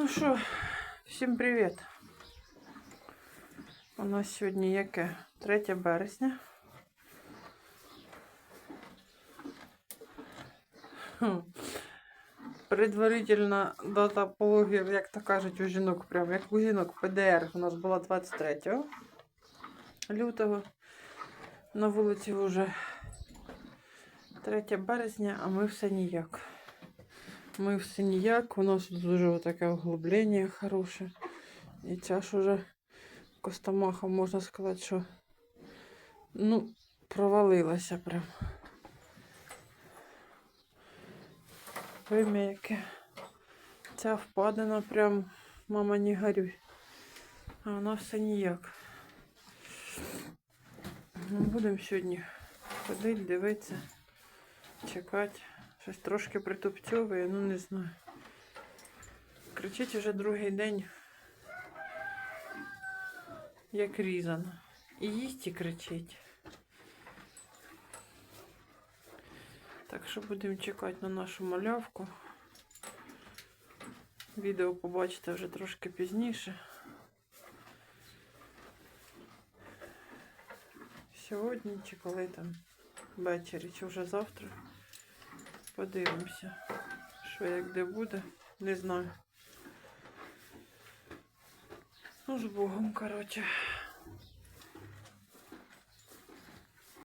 Ну що, всім привіт. У нас сьогодні яке? 3 березня. Предварительна дата пологів, як то кажуть, у жінок, прям як у жінок ПДР у нас була 23 лютого. На вулиці вже 3 березня, а ми все ніяк. Ми все ніяк. У нас дуже таке углублення хороше. І ця ж уже костомаха, можна сказати, що ну, провалилася прям. Вим'я яке. Ця впадена прям, мама не горюй. А вона все ніяк. Ну, будемо сьогодні ходити, дивитися, чекати. Щось трошки притупцьовує, ну не знаю. Кричить уже другий день, як різано. І їсть і кричить. Так що будемо чекати на нашу малявку. Відео побачите вже трошки пізніше. Сьогодні чи коли там ввечері, чи вже завтра. Подивимося, що як де буде, не знаю. Ну, з Богом, коротше.